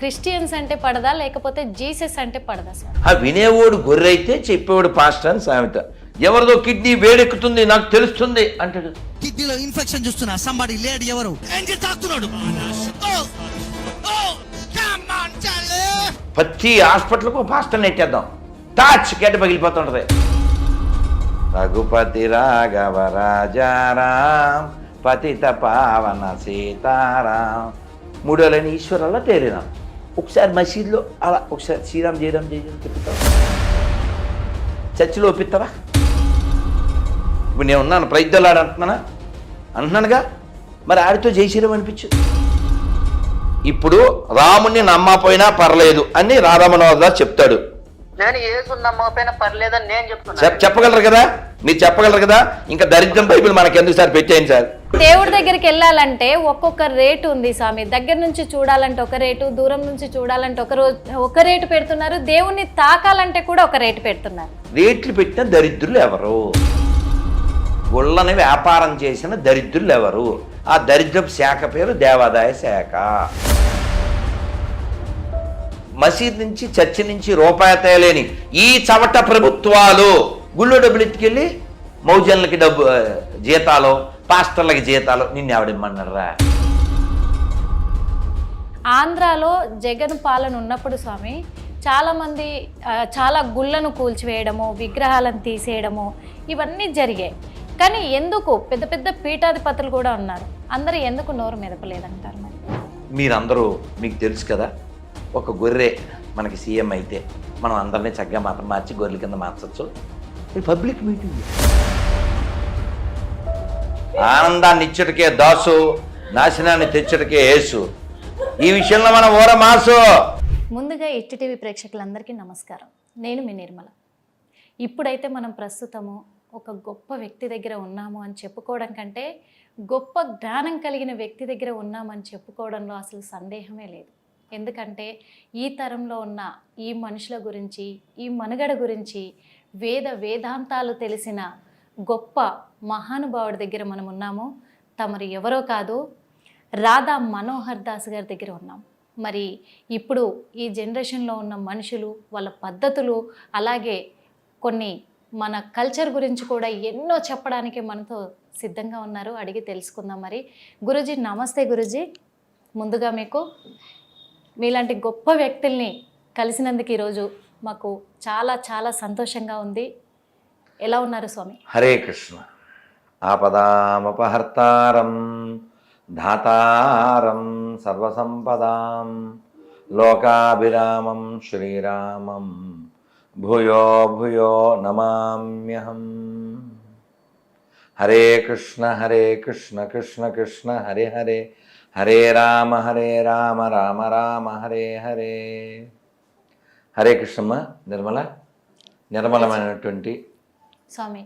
Christians అంటే పడదా? లేకపోతే జీసస్ అంటే పడదా సార్ ఆ వినేవాడు గొర్రె అయితే చెప్పేవాడు పాస్టర్ అని సామెత. ఎవరిదో కిడ్నీ వేడెక్కుతుంది నాకు తెలుస్తుంది అంటాడు. కిడ్నీలో ఇన్ఫెక్షన్ చూస్తున్నా సంబడి లేడు ఎవరు? ఏంటి తాకుతున్నాడు! ప్రతి హాస్పిటల్కు పాస్టర్ నెట్టేద్దాం. టాచ్ గడ్డ పగిలిపోతుంటది. రఘుపతి రాఘవ రాజారాం పతిత పావన సీతారాం. మూడోలని ఈశ్వరాల్లో తేలినాం. ఒకసారి మసీదులో అలా ఒకసారి శ్రీరామ్ జయరామ్ జయరామ్ తిప్పుతాం చర్చిలో ఒప్పిస్తావా? ఇప్పుడు నేను ఉన్నాను ప్రయత్నాలు అంటున్నానా? అంటున్నానుగా? మరి ఆడితో జై శ్రీరామ్ అనిపించు. ఇప్పుడు రాముణ్ణి నమ్మపోయినా పర్లేదు అని రాధామనోదాస్ చెప్తాడు. నేను ఏసు నమ్మకపోయినా పర్లేదని నేను చెప్పగలరు కదా? మీరు చెప్పగలరు కదా? ఇంకా దరిద్రం బైబిల్ మనకి ఎందుకు సార్ పెట్టేయండి సార్? దేవుడి దగ్గరికి వెళ్ళాలంటే ఒక్కొక్క రేటు ఉంది స్వామి. దగ్గర నుంచి చూడాలంటే ఒక రేటు దూరం నుంచి చూడాలంటే ఒక రోజు ఒక రేటు పెడుతున్నారు. దేవుణ్ణి తాకాలంటే కూడా ఒక రేటు పెడుతున్నారు. రేట్లు పెట్టిన దరిద్రులు ఎవరు? గుళ్ళని వ్యాపారం చేసిన దరిద్రులు ఎవరు? ఆ దరిద్రపు శాఖ పేరు దేవాదాయ శాఖ. మసీద్ నుంచి చర్చి నుంచి రూపాయి తేలేని ఈ చవట ప్రభుత్వాలు గుళ్ళో డబ్బులు ఎత్తుకెళ్ళి మౌజన్లకి డబ్బు జీతాలు పాస్టర్లకి జీతాలు నిన్ను ఎవడిమ్మన్నారా ఆంధ్రాలో జగన్ పాలన ఉన్నప్పుడు స్వామి చాలామంది చాలా గుళ్ళను కూల్చివేయడము విగ్రహాలను తీసేయడము ఇవన్నీ జరిగాయి. కానీ ఎందుకు? పెద్ద పెద్ద పీఠాధిపతులు కూడా ఉన్నారు. అందరూ ఎందుకు నోరు మెదపలేదంటారు మరి? మీరందరూ మీకు తెలుసు కదా ఒక గొర్రె మనకి సీఎం అయితే మనం అందరినీ చక్కగా మతం మార్చి గొర్రెల కింద మార్చచ్చు. పబ్లిక్ మీటింగ్ ఆనందాన్ని ఇచ్చటికే దాసు నాశనాన్ని తెచ్చటికే యేసు. ఈ విషయంలో మనం ఓర మాసు ముందుగా ఎట్టి ప్రేక్షకులందరికీ నమస్కారం. నేను మీ నిర్మల. ఇప్పుడైతే మనం ప్రస్తుతము ఒక గొప్ప వ్యక్తి దగ్గర ఉన్నాము అని చెప్పుకోవడం కంటే గొప్ప జ్ఞానం కలిగిన వ్యక్తి దగ్గర ఉన్నామని చెప్పుకోవడంలో అసలు సందేహమే లేదు. ఎందుకంటే ఈ తరంలో ఉన్న ఈ మనుషుల గురించి ఈ మనుగడ గురించి వేద వేదాంతాలు తెలిసిన గొప్ప మహానుభావుడి దగ్గర మనం ఉన్నాము తమరు ఎవరో కాదు రాధా మనోహర్ దాస్ గారి దగ్గర ఉన్నాం. మరి ఇప్పుడు ఈ జనరేషన్లో ఉన్న మనుషులు వాళ్ళ పద్ధతులు అలాగే కొన్ని మన కల్చర్ గురించి కూడా ఎన్నో చెప్పడానికి మనతో సిద్ధంగా ఉన్నారు. అడిగి తెలుసుకుందాం మరి. గురుజీ నమస్తే గురుజీ. ముందుగా మీకు మీలాంటి గొప్ప వ్యక్తుల్ని కలిసినందుకు ఈరోజు మాకు చాలా చాలా సంతోషంగా ఉంది. ఎలా ఉన్నారు స్వామి? హరే కృష్ణ. ఆపదామపహర్తారం ధాతారం సర్వసంపదాం లోకాభిరామం శ్రీరామం భూయో భూయో నమామ్యహం. హరే కృష్ణ హరే కృష్ణ కృష్ణ కృష్ణ హరే హరే హరే రామ హరే రామ రామ రామ హరే హరే. హరే కృష్ణమ్మ నిర్మల నిర్మలమైనటువంటి స్వామి.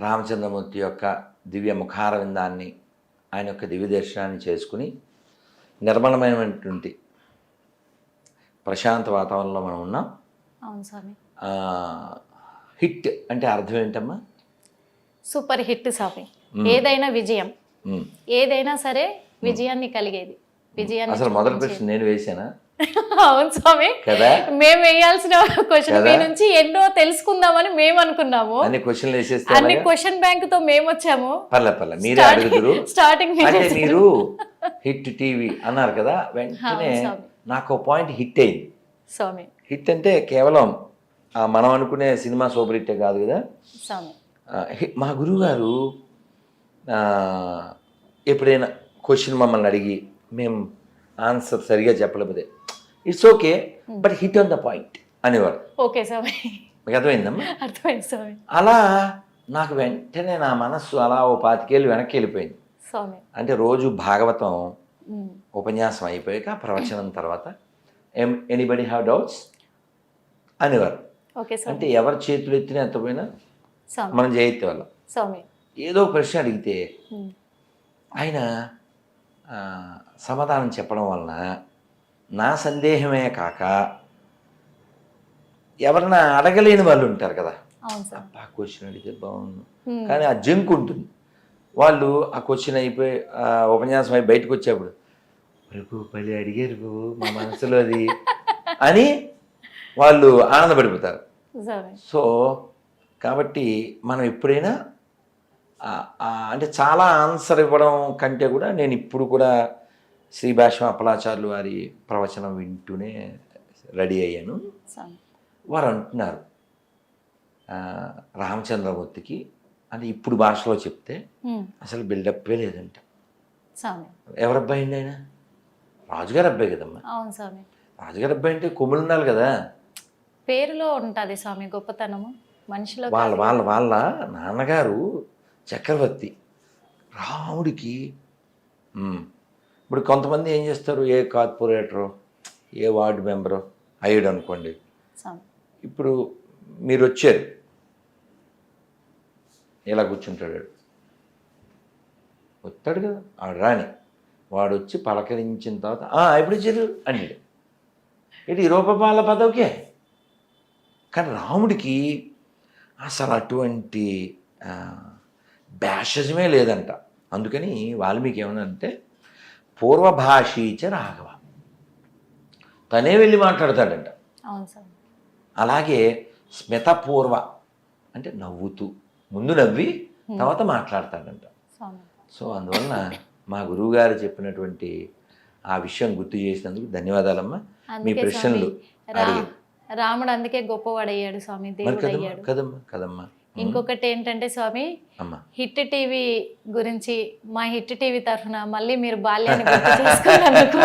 రామచంద్రమూర్తి యొక్క దివ్య ముఖార విందాన్ని ఆయన యొక్క దివ్య దర్శనాన్ని చేసుకుని నిర్మలమైనటువంటి ప్రశాంత వాతావరణంలో మనం ఉన్నాం. అవును స్వామి. ఆ, హిట్ అంటే అర్థం ఏంటమ్మా? సూపర్ హిట్ స్వామి. ఏదైనా విజయం. ఏదైనా సరే విజయాన్ని కలిగేది. విజయాన్ని అసలు మొదటి ప్రశ్న నేను వేసానా అవును స్వామి. కదా? మేము వేయాల్సిన క్వశ్చన్? మీ నుంచి ఎన్నో తెలుసుకుందామని మేము అనుకున్నాము. అన్ని క్వశ్చన్లు వేసేస్తే అన్ని? క్వశ్చన్ బ్యాంక్తో మేము వచ్చాము. పర్లే పర్లే. మీరే మీరే అంటే. మీరు హిట్ టీవీ అన్నారు కదా వెంటనే. నాకు పాయింట్ హిట్ అయింది. స్వామి. హిట్ అంటే కేవలం మనం అనుకునే సినిమా సూపర్ హిట్టే కాదు కదా? మా గురువుగారు ఆ, ఎప్పుడైనా క్వశ్చన్ మమ్మల్ని అడిగి మేము ఆన్సర్ సరిగా చెప్పలేకపోతే it's okay but hit on the point అనేవారు. ఓకే మీకు అర్థమైందమ్మా? అర్థమైంది స్వామి అలా నాకు వెంటనే నా మనస్సు అలా ఓ పాతికేళ్ళు వెనక్కి వెళ్ళిపోయింది స్వామి అంటే రోజు భాగవతం ఉమ్, ఉపన్యాసం అయిపోయాక ప్రవచనం తర్వాత ఎం ఎనీబడి హ్యావ్ డౌట్స్ అనేవారు. అంటే ఎవరి చేతులు ఎత్తినా ఎత్తపోయినా స్వామి మనం చేయెత్తే వాళ్ళం ఏదో ప్రశ్న అడిగితే ఉమ్, ఆయన సమాధానం చెప్పడం వలన నా సందేహమే కాక ఎవరైనా అడగలేని వాళ్ళు ఉంటారు కదా. అబ్బా క్వశ్చన్ అడిగితే బాగుంది ఉమ్, కానీ ఆ జంక్ ఉంటుంది. వాళ్ళు ఆ క్వశ్చన్ అయిపోయి ఆ ఉపన్యాసం అయి బయటకు వచ్చేప్పుడు ప్రభు పలి అడిగారు ప్రభు మా మనసులో అది అని వాళ్ళు ఆనందపడిపోతారు. సో కాబట్టి మనం ఎప్పుడైనా అంటే చాలా ఆన్సర్ ఇవ్వడం కంటే కూడా నేను ఇప్పుడు కూడా శ్రీ భాష్మ అప్పలాచార్యులు వారి ప్రవచనం వింటూనే రెడీ అయ్యాను. వారు అంటున్నారు రామచంద్రమూర్తికి అంటే ఇప్పుడు భాషలో చెప్తే అసలు బిల్డప్పే లేదంట. ఎవరి అబ్బాయి అండి ఆయన? రాజుగారి అబ్బాయి కదమ్మా. రాజుగారి అబ్బాయి అంటే కొమ్ములు ఉండాలి కదా. పేరులో ఉంటుంది స్వామి గొప్పతనము. మనిషిలో వాళ్ళ. వాళ్ళ వాళ్ళ నాన్నగారు చక్రవర్తి. రాముడికి ఇప్పుడు కొంతమంది ఏం చేస్తారు? ఏ కార్పొరేటరు ఏ వార్డు మెంబరు? అయ్యాడు అనుకోండి. ఇప్పుడు మీరు వచ్చారు. ఇలా కూర్చుంటాడు. వస్తాడు కదా. ఆడు రాని. వాడు వచ్చి పలకరించిన తర్వాత "ఆ, ఎప్పుడు వచ్చారు? అన్నాడు. ఇది రూపపాల పదవికే? కానీ రాముడికి అసలు అటువంటి బ్యాషజమే లేదంట. అందుకని వాల్మీకి ఏమనంటే పూర్వభాషీచ రాఘవ. తనే వెళ్ళి మాట్లాడతాడంట. అలాగే స్మితపూర్వ అంటే నవ్వుతూ ముందు నవ్వి తర్వాత మాట్లాడతాడంట. సో అందువలన మా గురువుగారు చెప్పినటువంటి ఆ విషయం గుర్తు చేసినందుకు ధన్యవాదాలమ్మా. మీ ప్రశ్నలు రాముడు అందుకే గొప్పవాడయ్యాడు స్వామి కదమ్మా కదమ్మా. ఇంకొకటి ఏంటంటే స్వామి హిట్ టీవీ గురించి మా హిట్ టీవీ తరఫున మళ్ళీ మీరు బాల్యాన్ని గుర్తు చేసుకున్నందుకు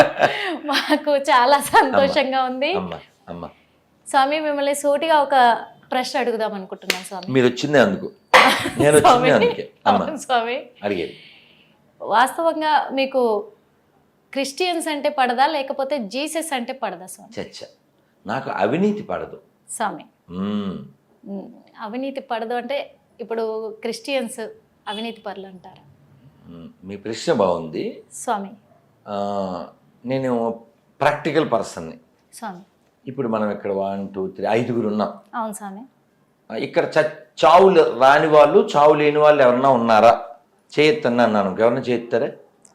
మాకు చాలా సంతోషంగా ఉంది. స్వామి మిమ్మల్ని సూటిగా ఒక ప్రశ్న అడుగుదాం అనుకుంటున్నాను స్వామి. మీరు వచ్చిందే అందుకు. నేను స్వామి. అడిగేది. వాస్తవంగా మీకు క్రిస్టియన్స్ అంటే పడదా లేకపోతే జీసస్ అంటే పడదా స్వామి? చచ్చ. నాకు అవినీతి పడదు. స్వామి. అవినీతి పడదు అంటే ఇప్పుడు క్రిస్టియన్స్ అవినీతి పరులు అంటారు. మీ ప్రశ్న బాగుంది. స్వామి. నేను ప్రాక్టికల్ పర్సన్ని. స్వామి. ఇప్పుడు మనం ఇక్కడ వన్ టూ త్రీ ఐదుగురు ఉన్నాం. అవును స్వామి. ఇక్కడ చ చావులు రాని వాళ్ళు చావు లేని వాళ్ళు ఎవరన్నా ఉన్నారా? చేయొత్తన్నా అన్నాను. ఎవరన్నా చేయెత్తారా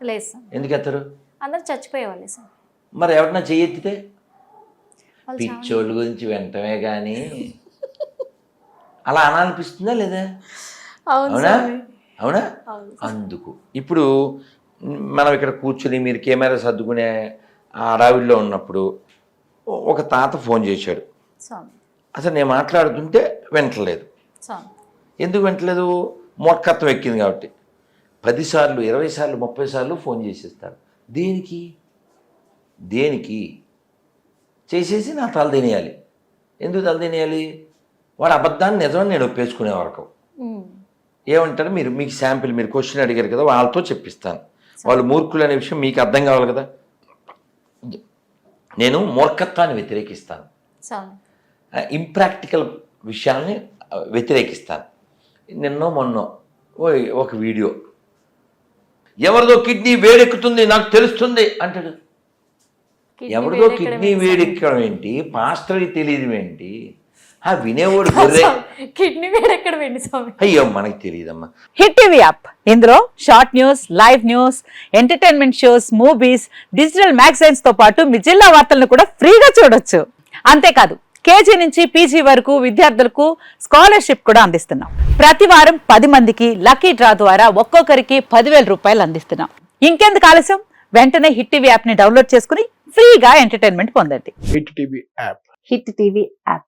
లేదు స్వామి ఎందుకు ఎత్తారు అందరు చచ్చిపోయేవాళ్ళే స్వామి మరి ఎవరన్నా చేయెత్తితే? పిచ్చోళ్ళ గురించి వెంటనే కానీ అలా అనాలనిపిస్తుందా లేదా? అవును అవునా? అందుకు. ఇప్పుడు మనం ఇక్కడ కూర్చుని మీరు కెమెరా సర్దుకునే ఆ అడావిడిలో ఉన్నప్పుడు ఒక తాత ఫోన్ చేశాడు. అసలు నేను మాట్లాడుతుంటే వింటలేదు ఎందుకు వింటలేదు మూర్ఖత్వం ఎక్కింది కాబట్టి. పదిసార్లు ఇరవై సార్లు ముప్పై సార్లు ఫోన్ చేసేస్తాడు దేనికి? దేనికి? చేసేసి నా తల తినేయాలి. ఎందుకు తల తినేయాలి? వాడు అబద్ధాన్ని నిజమని నేను ఒప్పేసుకునే వరకు. ఏమంటారు? మీరు మీకు శాంపిల్ మీరు క్వశ్చన్ అడిగారు కదా వాళ్ళతో చెప్పిస్తాను. వాళ్ళు మూర్ఖులు అనే విషయం మీకు అర్థం కావాలి కదా? నేను మూర్ఖత్వాన్ని వ్యతిరేకిస్తాను. ఇంప్రాక్టికల్ విషయాల్ని వ్యతిరేకిస్తాను. నిన్నో మొన్నో ఓ ఒక వీడియో. ఎవరిదో కిడ్నీ వేడెక్కుతుంది నాకు తెలుస్తుంది అంటాడు. ఎవరిదో కిడ్నీ వేడెక్కడం ఏంటి? పాస్టర్కి తెలియదు ఏంటి? ఆ వినేవాడు గొర్రె? కిడ్నీ వేడెక్కడం ఏంటి స్వామి? అయ్యో మనకి తెలియదమ్మా హిట్ టీవీ యాప్. ఇందులో short news live news entertainment shows movies digital మ్యాగజైన్స్తో పాటు మీ జిల్లా వార్తలను కూడా ఫ్రీగా చూడొచ్చు. అంతేకాదు కేజీ నుంచి పీజీ వరకు విద్యార్థులకు స్కాలర్షిప్ కూడా అందిస్తున్నాం. ప్రతి వారం పది మందికి లక్కీ డ్రా ద్వారా ఒక్కొక్కరికి పదివేల రూపాయలు అందిస్తున్నాం. ఇంకెందుకు ఆలస్యం? వెంటనే హిట్ టీవీ యాప్ని డౌన్లోడ్ చేసుకుని ఫ్రీగా ఎంటర్టైన్మెంట్ పొందండి. Hit TV app. Hit TV app.